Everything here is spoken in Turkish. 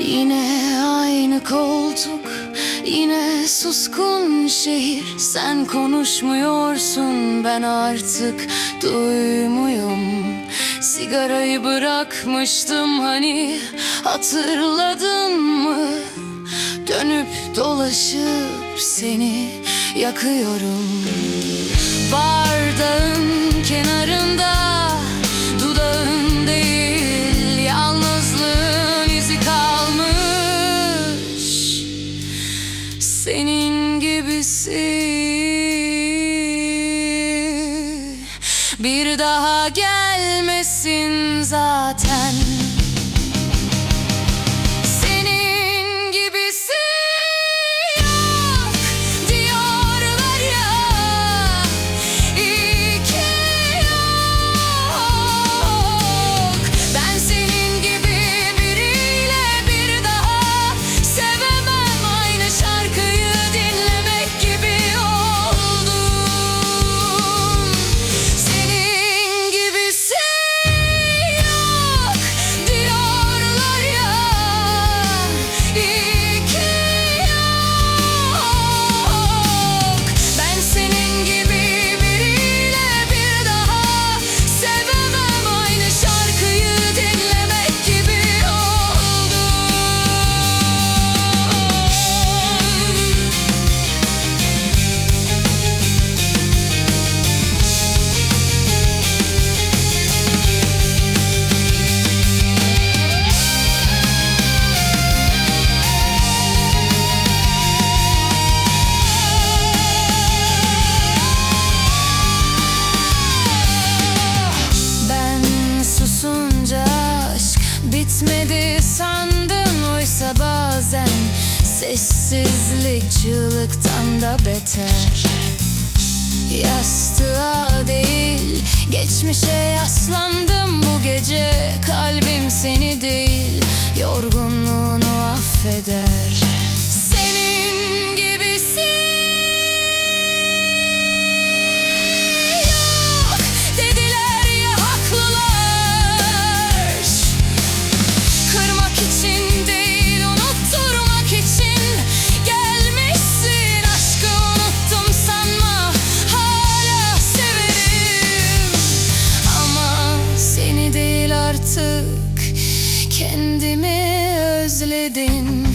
Yine aynı koltuk Yine suskun şehir. Sen konuşmuyorsun Ben artık duymuyorum Sigarayı bırakmıştım hani Hatırladın mı? Dönüp dolaşıp seni yakıyorum. Bardağın kenarında Gibisi Bir daha gelmesin zaten bitmedi sandım Oysa bazen. Sessizlik çığlıktan da beter. Yastığa değil geçmişe yaslandım bu gece. Kalbim seni değil yorgunluğunu affeder artık Kendimi özledim